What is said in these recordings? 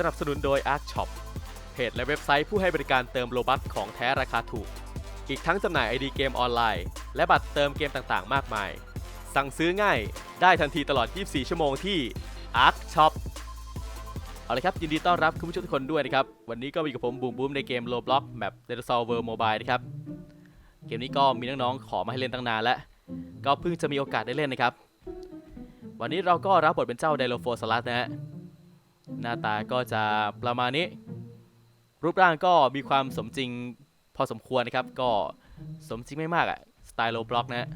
สนับสนุนโดย Arc Shop เพจและเว็บไซต์ผู้ให้บริการเติมโลบัคของแท้ราคาถูก อีกทั้งจำหน่าย ID เกมออนไลน์ และบัตรเติมเกมต่างๆ มากมาย สั่งซื้อง่ายได้ทันทีตลอด 24 ชั่วโมงที่ Arc Shop เอาละครับ ยินดีต้อนรับคุณผู้ชมทุกคนด้วยนะครับ วันนี้ก็มีกับผมบูมบูมในเกม Roblox Map Dinosaur World Mobile นะครับ เกมนี้ก็มีน้องๆขอมาให้เล่นตั้งนานแล้ว ก็เพิ่งจะมีโอกาสได้เล่นนะครับ วันนี้เราก็รับบทเป็นเจ้าไดโลโฟสลัสนะฮะ หน้าตาก็จะประมาณนี้ รูปร่างก็มีความสมจริงพอสมควรนะครับ ก็สมจริงไม่มากอะสไตล์โลบล็อกนะฮะ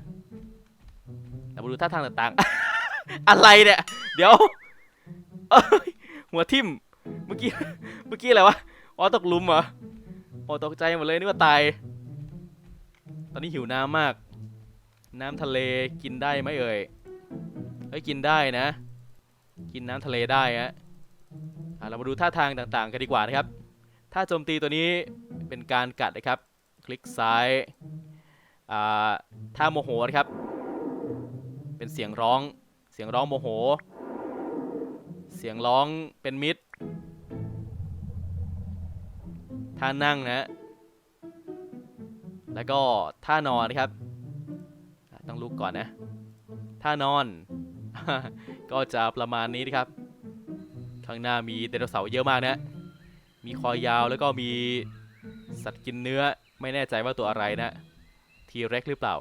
เรามาดูท่าทางต่างๆ อะไรเนี่ย เดี๋ยว หัวทิ่ม เมื่อกี้ เมื่อกี้อะไรวะ อ๋อตกหลุมเหรอโอ้ตกใจหมดเลยนึกว่าตาย ตอนนี้หิวน้ำมาก น้ำทะเลกินได้ไหมเอ่ยเอ้ยกินได้นะ กินน้ำทะเลได้ฮะ เรามาดูท่าทางต่างๆ กันดีกว่านะครับท่าโจมตีตัวนี้เป็นการกัดนะครับ คลิกซ้ายอ่าท่าโมโหนะครับ เป็นเสียงร้อง เสียงร้องโมโห เสียงร้องเป็นมิดท่านั่งนะ แล้วก็ท่านอนนะครับ ต้องลุกก่อนนะ ท่านอน ก็จะประมาณนี้นะครับ ข้างหน้ามีไดโนเสาร์เยอะมากนะ มีคอยาวแล้วก็มีสัตว์กินเนื้อไม่แน่ใจว่าตัวอะไรนะ ทีเร็กหรือเปล่า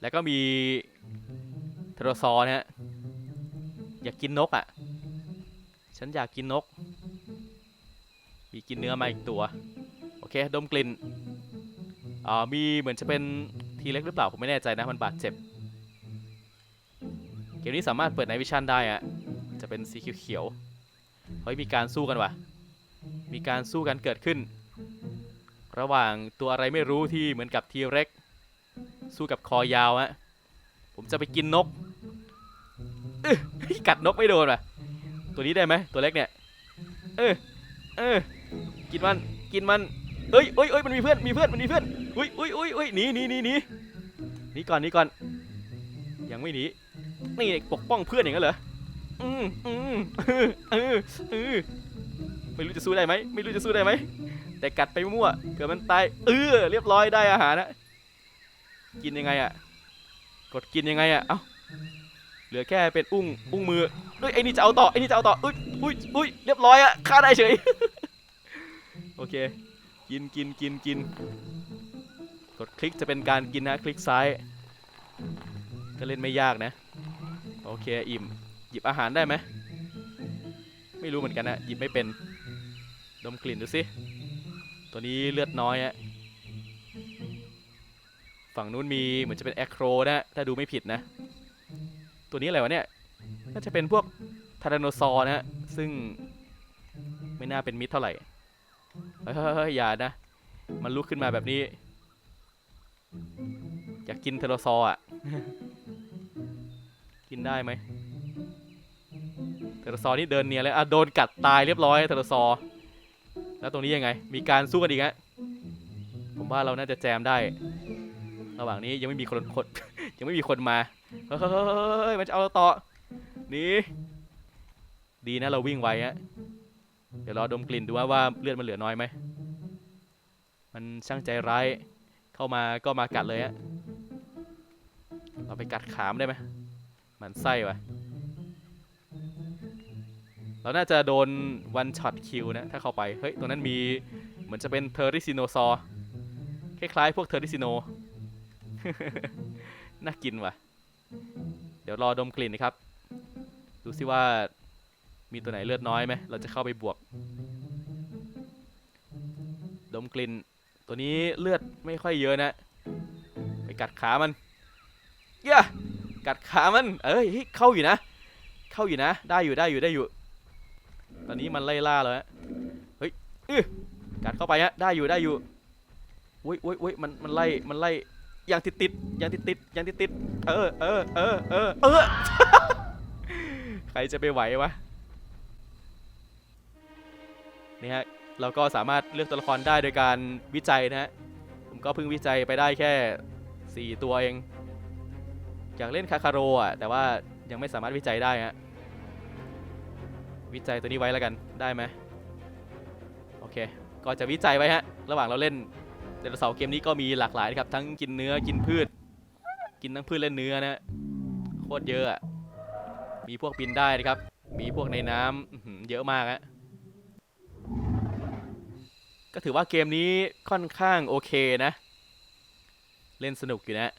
แล้วก็มีเทโรซอร์นะฮะ อยากกินนกอะ่ะ ฉันอยากกินนก มีกินเนื้อมาอีกตัว โอเค ดมกลิ่นอ่ามีเหมือนจะเป็นทีเล็กหรือเปล่า ผมไม่แน่ใจนะ มันบาดเจ็บ เกมนี้สามารถเปิดไนวิชั่นได้อะ จะเป็นสีเขียวๆเฮ้ยมีการสู้กันวะมีการสู้กันเกิดขึ้น ระหว่างตัวอะไรไม่รู้ที่เหมือนกับทีเร็กสู้กับคอยาวฮะผมจะไปกินนกเอ้ยกัดนกไม่โดนว่ะตัวนี้ได้ไหมตัวเล็กเนี่ยเออเออกินมันกินมันเอ้ยเอ้ยเอ้ยมันมีเพื่อนมีเพื่อนมันมีเพื่อนอุ้ยอุ้ยอุ้ยอุ้ยหนีหนีหนีหนีหนีก่อนหนีก่อนยังไม่หนีนี่ปกป้องเพื่อนอย่างนั้นเหรอ อืมอืมเออเออเออไม่รู้จะสู้ได้ไหมไม่รู้จะสู้ได้ไหมแต่กัดไปมั่วเกิดมันตายเออเรียบร้อยได้อาหารนะกินยังไงอะกดกินยังไงอะเอ้าเหลือแค่เป็นอุ้งอุ้งมือเอ้ยไอ้นี่จะเอาต่อไอ้นี่จะเอาต่ออุ้ยอุ้ยอุ้ยเรียบร้อยอะฆ่าได้เฉยโอเค กินกินกินกินกดคลิกจะเป็นการกินนะคลิกซ้าย ก็เล่นไม่ยากนะ โอเคอิ่ม หยิบอาหารได้ไหม ไม่รู้เหมือนกันนะหยิบไม่เป็น ดมกลิ่นดูสิ ตัวนี้เลือดน้อยอะฝั่งนู้นมีเหมือนจะเป็นแอคโครนะ ถ้าดูไม่ผิดนะ ตัวนี้อะไรวะเนี่ย น่าจะเป็นพวกทาราโนซอร์นะฮะ ซึ่งไม่น่าเป็นมิตรเท่าไหร่เฮ้ยเฮ้ยเฮ้ยอย่านะ มันลุกขึ้นมาแบบนี้ อยากกินเทโรซอร์อะ กินได้ไหม เทอร์ซอนี่เดินเนียนเลยอะโดนกัดตายเรียบร้อยเทอร์ซอ แล้วตรงนี้ยังไง มีการสู้กันอีกฮะผมว่าเราน่าจะแจมได้ ระหว่างนี้ยังไม่มีคนคนยังไม่มีคนมา เฮ้ยมันจะเอาเราต่อนี่ดีนะเราวิ่งไวฮะ เดี๋ยวรอดมกลิ่นดูว่าว่าเลือดมันเหลือน้อยไหม มันช่างใจร้าย เข้ามาก็มากัดเลยฮะ เราไปกัดขามได้ไหมมันไส้วะ เราน่าจะโดนวันช็อตคิวนะ ถ้าเข้าไป เฮ้ยตัวนั้นมีเหมือนจะเป็นเทอริซิโนซอร์คล้ายๆ พวกเทอริซิโน น่ากินว่ะ เดี๋ยวรอดมกลิ่นนะครับ ดูซิว่ามีตัวไหนเลือดน้อยไหม เราจะเข้าไปบวก ดมกลิ่น ตัวนี้เลือดไม่ค่อยเยอะนะ ไปกัดขามัน เย้ยกัดขามัน เอ้ย เข้าอยู่นะ เข้าอยู่นะ ได้อยู่ได้อยู่ได้อยู่ ตอนนี้มันไล่ล่าแล้วฮะเฮ้ยอื้อกัดเข้าไปฮะได้อยู่ได้อยู่อุ้ยอุ้ยอุ้ยมันมันไล่มันไล่อย่างติดติดอย่างติดติดอย่างติดติดเออเออเออเออเออใครจะไปไหววะนี่ฮะเราก็สามารถเลือกตัวละครได้โดยการวิจัยนะฮะผมก็เพิ่งวิจัยไปได้แค่ 4 ตัวเอง อยากเล่นคาคาโรอะแต่ว่ายังไม่สามารถวิจัยได้ฮะ วิจัยตัวนี้ไว้แล้วกันได้ไหมโอเค ก็จะวิจัยไว้ฮะ ระหว่างเราเล่นไดโนเสาร์เกมนี้ก็มีหลากหลายครับทั้งกินเนื้อกินพืช กินทั้งพืชและเนื้อนะโคตรเยอะอะมีพวกบินได้นะครับ มีพวกในน้ำเยอะมากฮะก็ถือว่าเกมนี้ค่อนข้างโอเคนะ เล่นสนุกอยู่นะ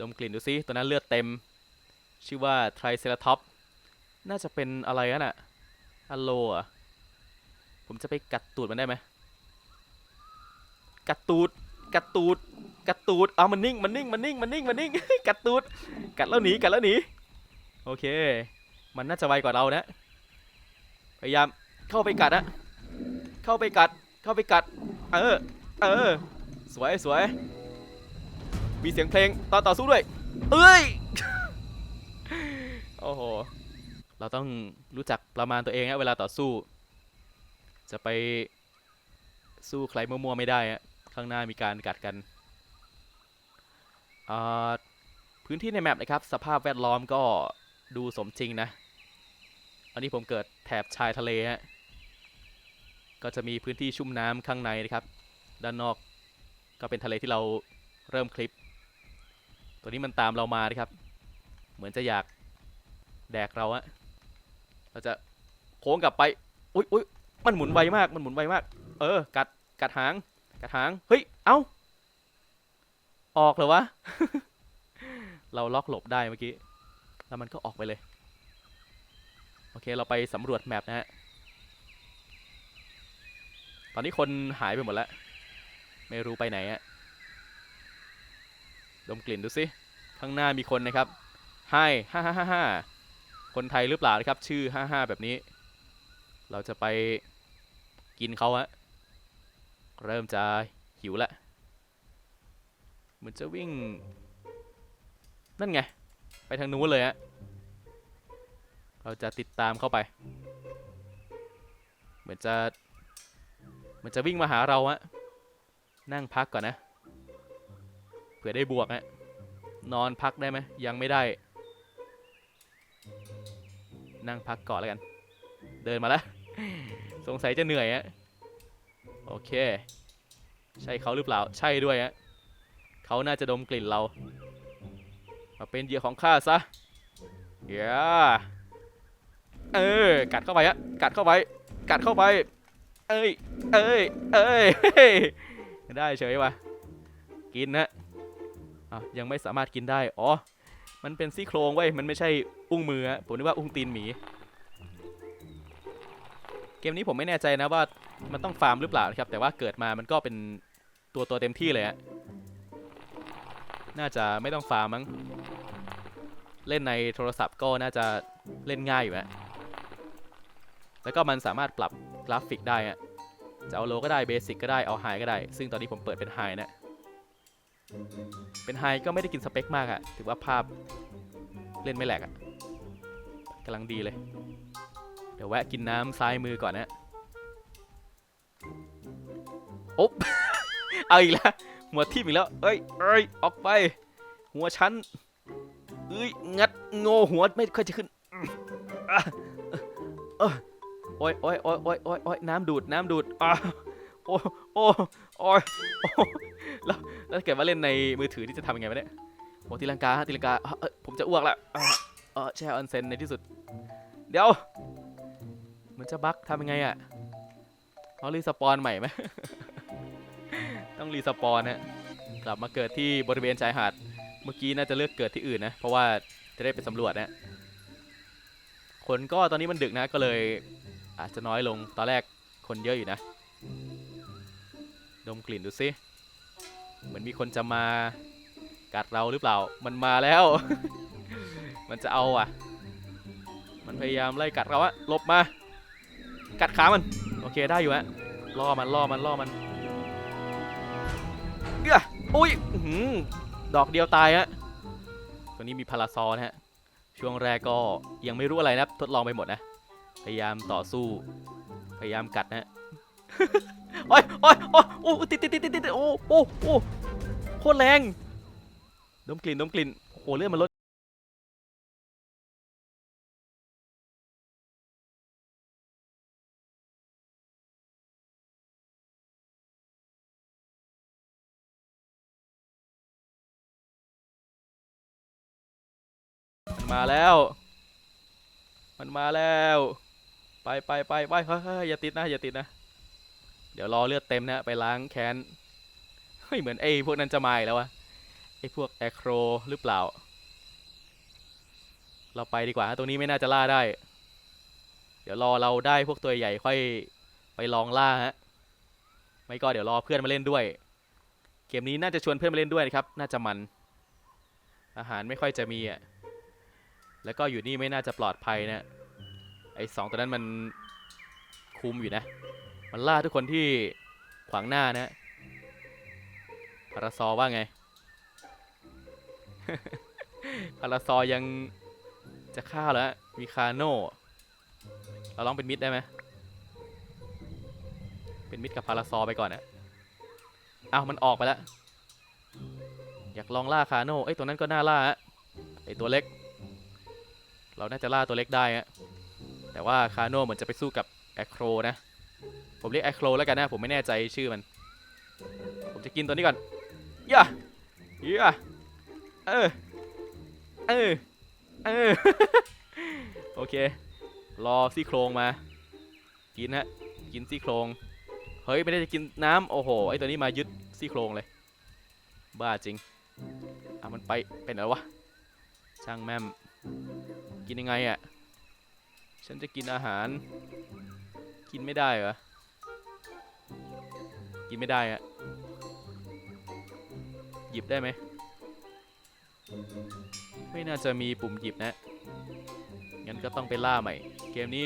ดมกลิ่นดูซิตัวนั้นเลือดเต็ม ชื่อว่าไทรเซราท็อป น่าจะเป็นอะไรนั่นอะฮัลโหลอะผมจะไปกัดตูดมันได้ไหมกัดตูด กัดตูด กัดตูด เอามันนิ่ง มันนิ่ง มันนิ่ง มันนิ่ง มันนิ่ง กัดตูด กัดแล้วหนี กัดแล้วหนี โอเค มันน่าจะไวกว่าเรานะ พยายาม เข้าไปกัดนะ เข้าไปกัด เข้าไปกัด เออ เออ สวยสวย มีเสียงเพลงตอต่อสู้ด้วย เอ้ย โอ้โห เราต้องรู้จักประมาณตัวเองฮะเวลาต่อสู้ จะไปสู้ใครมั่วๆไม่ได้ฮะข้างหน้ามีการกัดกัน พื้นที่ในแมปนะครับ สภาพแวดล้อมก็ดูสมจริงนะ อันนี้ผมเกิดแถบชายทะเลฮะก็จะมีพื้นที่ชุ่มน้ำข้างในนะครับ ด้านนอกก็เป็นทะเลที่เราเริ่มคลิป ตัวนี้มันตามเรามานะครับ เหมือนจะอยากแดกเราอะ เราจะโค้งกลับไป อุ๊ยอุ๊ยมันหมุนไวมาก มันหมุนไวมาก เออ กัด กัดหาง กัดหาง เฮ้ย เอ้า ออกเหรอวะ เราล็อกหลบได้เมื่อกี้ แล้วมันก็ออกไปเลย โอเค เราไปสำรวจแมปนะฮะ ตอนนี้คนหายไปหมดแล้ว ไม่รู้ไปไหนอะดมกลิ่นดูสิ ข้างหน้ามีคนนะครับให้ฮ่าฮ่าฮ่า คนไทยหรือเปล่านะครับ ชื่อฮ่าฮ่าแบบนี้ เราจะไปกินเขาฮะเริ่มจะหิวแล้วเหมือนจะวิ่ง นั่นไง ไปทางนู้นเลยฮะเราจะติดตามเข้าไป เหมือนจะเหมือนจะวิ่งมาหาเราฮะนั่งพักก่อนนะ เผื่อได้บวกฮะนอนพักได้ไหมยังไม่ได้ นั่งพักก่อนแล้วกัน เดินมาแล้ว สงสัยจะเหนื่อยฮะโอเค ใช่เขาหรือเปล่า ใช่ด้วยฮะเขาน่าจะดมกลิ่นเรา มาเป็นเหยื่อของข้าซะเย้เออ กัดเข้าไปฮะ กัดเข้าไป กัดเข้าไป เอ้ย เอ้ย เอ้ย ได้เฉยวะกินนะอะยังไม่สามารถกินได้ อ๋อ มันเป็นซี่โครงเว้มันไม่ใช่อุ้งมือผมนึกว่าอุ้งตีนหมี เกมนี้ผมไม่แน่ใจนะว่ามันต้องฟาร์มหรือเปล่าครับ แต่ว่าเกิดมามันก็เป็นตัวตัวเต็มที่เลยฮะน่าจะไม่ต้องฟาร์มมั้ง เล่นในโทรศัพท์ก็น่าจะเล่นง่ายอยู่ฮะแล้วก็มันสามารถปรับกราฟิกได้ฮะจะเอาโลก็ได้เบสิกก็ได้เอาไฮก็ได้ ซึ่งตอนนี้ผมเปิดเป็นไฮนะ เป็นไฮก็ไม่ได้กินสเปคมากอะถือว่าภาพเล่นไม่แหลกอะกำลังดีเลย เดี๋ยวแวะกินน้ำซ้ายมือก่อนนะโอ๊บเอาอีกแล้วหัวทิ่มอีกแล้ว เอ้ยเอ้ยออกไป หัวฉันเอ้ยงัดโง่หัวไม่ค่อยจะขึ้นอะเออโอ้ยโอ้ยโอ้ยโอ้ยโอ้ยโอ้ยน้ำดูดน้ำดูดอะโอ้โอ้โอ้ยโอ้ แล้วแล้วเกิดว่าเล่นในมือถือที่จะทำยังไงวะเนี่ยโอ้ตีลังกาตีลังกาเอ้ยผมจะอ้วกละอะเออแช่ออนเซนในที่สุด เดี๋ยวมันจะบั๊กทำยังไงอะเอารีสปอนใหม่ไหม ต้องรีสปอนฮะกลับมาเกิดที่บริเวณชายหาด เมื่อกี้น่าจะเลือกเกิดที่อื่นนะ เพราะว่าจะได้ไปสำรวจนะคนก็ตอนนี้มันดึกนะก็เลย อาจจะน้อยลงตอนแรกคนเยอะอยู่นะ ดมกลิ่นดูสิ เหมือนมีคนจะมากัดเราหรือเปล่า มันมาแล้ว มันจะเอาอะ มันพยายามไล่กัดเราอะหลบมา กัดขามัน โอเคได้อยู่ฮะ ล่อมันล่อมันล่อมันเอ้ยอุ้ยอื้อหือดอกเดียวตายฮะ ตัวนี้มีพาราซอนะฮะ ช่วงแรกก็ยังไม่รู้อะไรนะครับทดลองไปหมดนะ พยายามต่อสู้ พยายามกัดนะฮะ โอ้ยโอ้ยโอ้ยโอ้ติดติดติดติดติดโอ้โอ้โอ้โคตรแรงดมกลิ่นดมกลิ่นโอ้เลือดมันลดมาแล้ว มันมาแล้ว ไปไปไปไปเฮ้ยอย่าติดนะ อย่าติดนะ เดี๋ยวรอเลือดเต็มนะไปล้างแค้นเฮ้ยเหมือนไอ้พวกนั้นจะมาอีกแล้ววะไอ้พวกแอคโครหรือเปล่า เราไปดีกว่าตรงนี้ไม่น่าจะล่าได้ เดี๋ยวรอเราได้พวกตัวใหญ่ค่อยไปลองล่าฮะ ไม่ก็เดี๋ยวรอเพื่อนมาเล่นด้วย เกมนี้น่าจะชวนเพื่อนมาเล่นด้วยนะครับ น่าจะมัน อาหารไม่ค่อยจะมีอะ แล้วก็อยู่นี่ไม่น่าจะปลอดภัยนะ ไอ้สองตัวนั้นมันคุมอยู่นะ มันล่าทุกคนที่ขวางหน้านะพาราซอว่าไง พาราซอยังจะฆ่าแล้วมีคาโน่เราลองเป็นมิดได้ไหมเป็นมิดกับพาราซอไปก่อนนะอ้าวมันออกไปแล้ว อยากลองล่าคาโน่เอ้ยตัวนั้นก็น่าล่าฮะไอตัวเล็ก เราน่าจะล่าตัวเล็กได้ฮะแต่ว่าคาโน่เหมือนจะไปสู้กับแอคโครนะ ผมเรียกแอโครแล้วกันนะ ผมไม่แน่ใจชื่อมัน ผมจะกินตัวนี้ก่อนย่าย่าเออ เออ เออ โอเค รอซี่โครงมา กินฮะ กินซี่โครง เฮ้ย ไม่ได้จะกินน้ำโอ้โห ไอตัวนี้มายึดซี่โครงเลย บ้าจริง อะมันไป เป็นอะไรวะ ช่างแม่ม กินยังไงอะ่ะ ฉันจะกินอาหาร กินไม่ได้เหรอ กินไม่ได้อะหยิบได้ไหม ไม่น่าจะมีปุ่มหยิบนะ งั้นก็ต้องไปล่าใหม่ เกมนี้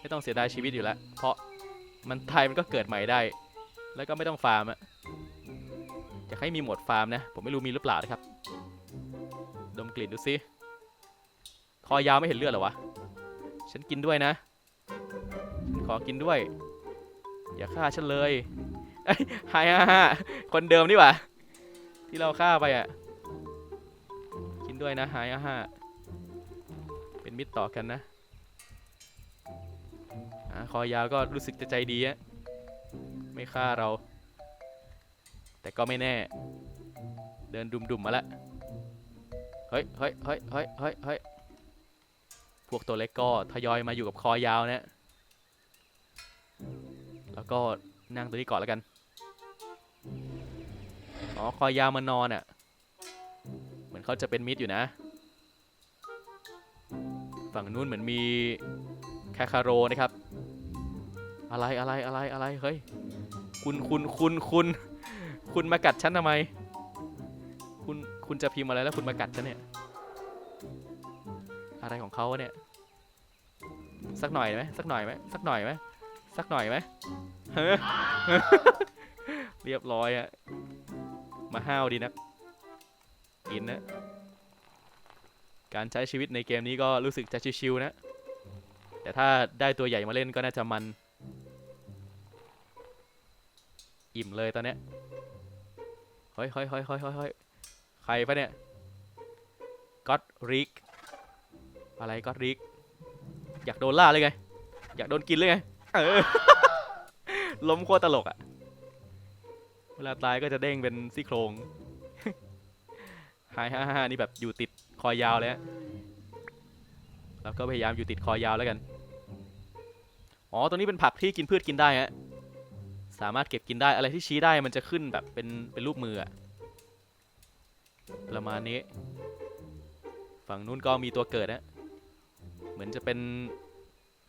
ไม่ต้องเสียดายชีวิตอยู่แล้ว เพราะมันตายมันก็เกิดใหม่ได้ แล้วก็ไม่ต้องฟาร์มอะอยากให้มีโหมดฟาร์มนะ ผมไม่รู้มีหรือเปล่านะครับ ดมกลิ่นดูสิคอยาวไม่เห็นเลือดหรอวะ ฉันกินด้วยนะ ขอกินด้วย อย่าฆ่าฉันเลย หายฮ่าคนเดิมนี่หว่า ที่เราฆ่าไปอะ กินด้วยนะหายฮ่าเป็นมิตรต่อกันนะอคอยาวก็รู้สึกจะใจดีอะไม่ฆ่าเรา แต่ก็ไม่แน่ เดินดุมๆมาล้วเฮ้ยเฮ้ยเฮ้ยเฮ้ยเฮ้ยเฮ้ยพวกตัวเล็กก็ทยอยมาอยู่กับคอยาวนะแล้วก็นั่งตัวนี้ก่อนแล้วกัน อ๋อ คอยาวมานอนอะ เหมือนเขาจะเป็นมิดอยู่นะ ฝั่งนู้นเหมือนมีแคคาโรนะครับ อะไรอะไรอะไรอะไร เฮ้ย คุณคุณคุณคุณคุณมากัดฉันทำไม คุณคุณจะพิมพ์อะไรแล้วคุณมากัดฉันเนี่ย อะไรของเขาเนี่ย สักหน่อยไหมสักหน่อยไหมสักหน่อยไหมสักหน่อยไหมเรียบร้อยอะ มาห้าวดีนักกินนะ การใช้ชีวิตในเกมนี้ก็รู้สึกจะชิวๆนะ แต่ถ้าได้ตัวใหญ่มาเล่นก็น่าจะมัน อิ่มเลยตอนเนี้ยเฮ้ยเฮ้ยเฮ้ยเฮ้ยเฮ้ยใครปะเนี่ยก็อดริกอะไรก็อดริกอยากโดนล่าเลยไง อยากโดนกินเลยไง เออล้มโคตรตลกอะเวลาตายก็จะเด้งเป็นซี่โครงหายฮ่าฮ่านี่แบบอยู่ติดคอยาวเลยฮะแล้วก็พยายามอยู่ติดคอยาวแล้วกัน อ๋อ ตรงนี้เป็นผักที่กินพืชกินได้ฮะ สามารถเก็บกินได้ อะไรที่ชี้ได้มันจะขึ้นแบบเป็นเป็นรูปมืออะประมาณนี้ ฝั่งนู้นก็มีตัวเกิดนะเหมือนจะเป็น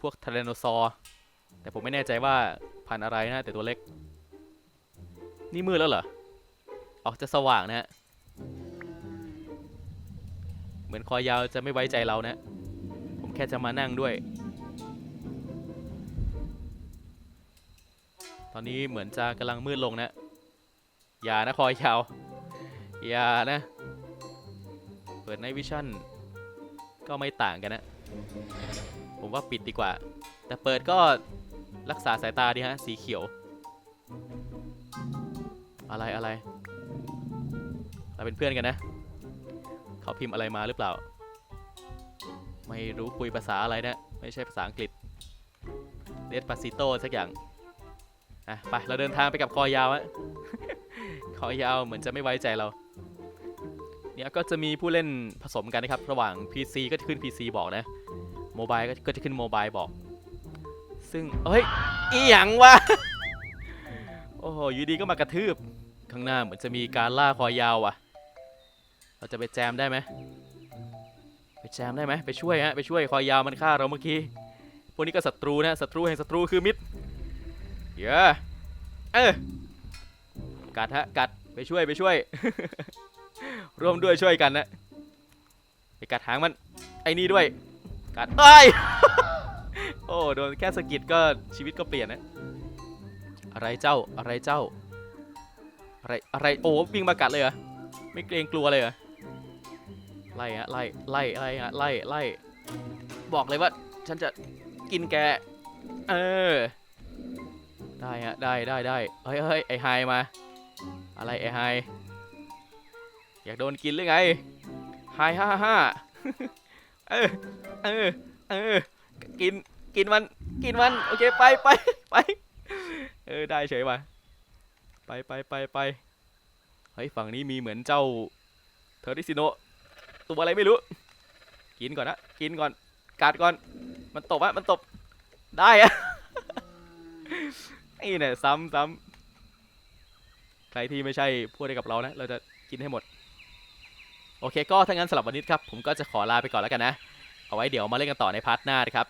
พวกทาร์โนซอร์ แต่ผมไม่แน่ใจว่าพันอะไรนะ แต่ตัวเล็ก นี่มืดแล้วเหรอ ออกจะสว่างนะฮะ เหมือนคอยาวจะไม่ไว้ใจเรานะ ผมแค่จะมานั่งด้วย ตอนนี้เหมือนจะกำลังมืดลงนะ อย่านะคอยาว อย่านะ เปิดในวิชั่น ก็ไม่ต่างกันนะ ผมว่าปิดดีกว่า แต่เปิดก็รักษาสายตาดีฮะ สีเขียว อะไรอะไร เราเป็นเพื่อนกันนะ เขาพิมพ์อะไรมาหรือเปล่า ไม่รู้คุยภาษาอะไรนะ ไม่ใช่ภาษาอังกฤษเดสปาซิโตสักอย่าง อะ ไป เราเดินทางไปกับคอยาวอะคอยาวเหมือนจะไม่ไว้ใจเรา เนี่ยก็จะมีผู้เล่นผสมกันนะครับ ระหว่าง PC ก็จะขึ้น PC บอกนะ โมบายก็จะขึ้นโมบายบอก ซึ่งเฮ้ย อีหยังวะ โอ้โห อยู่ดีก็มากระทืบ ข้างหน้าเหมือนจะมีการล่าคอยาวอะ เราจะไปแจมได้ไหมไปแจมได้ไหมไปช่วยฮะไปช่วยคอยาวมันฆ่าเราเมื่อกี้พวกนี้ก็ศัตรูนะศัตรูแห่งศัตรูคือมิตรเยอะเออกัดฮะกัดไปช่วยไปช่วย ร่วมด้วยช่วยกันนะไปกัดหางมันไอ้นี่ด้วยกัดเอ้ยโอ้โดนแค่สะกิดก็ชีวิตก็เปลี่ยนนะอะไรเจ้าอะไรเจ้า อะไรอะไรโอ้วิ่งมากัดเลยเหรอไม่เกรงกลัวเลยเหรอไล่ฮะไล่ไล่ไล่ฮะไล่ไล่บอกเลยว่า ฉันจะกินแก เออ ได้ฮะได้ได้ได้เฮ้ยเฮ้ยไอไฮมา อะไรไอไฮอยากโดนกินหรือไงไฮห้าห้าเออเออเออกินกินมันกินมันโอเคไปไปไปเออได้เฉยมา ไปไปไปไปเฮ้ยฝั่งนี้มีเหมือนเจ้าเทอร์ดิซิโนตัวอะไรไม่รู้ กินก่อนนะกินก่อนกัดก่อน มันตบอะมันตบได้อะนี่เนี่ยซ้ำซ้ำใครที่ไม่ใช่พูดได้กับเรานะ เราจะกินให้หมด โอเคก็ถ้างั้นสำหรับวันนี้ครับ ผมก็จะขอลาไปก่อนแล้วกันนะ เอาไว้เดี๋ยวมาเล่นกันต่อในพาร์ทหน้านะครับ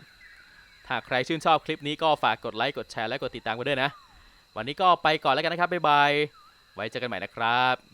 ถ้าใครชื่นชอบคลิปนี้ก็ฝากกดไลค์กดแชร์และกดติดตามกันด้วยนะ วันนี้ก็ไปก่อนแล้วกันนะครับบ๊ายบายไว้เจอกันใหม่นะครับ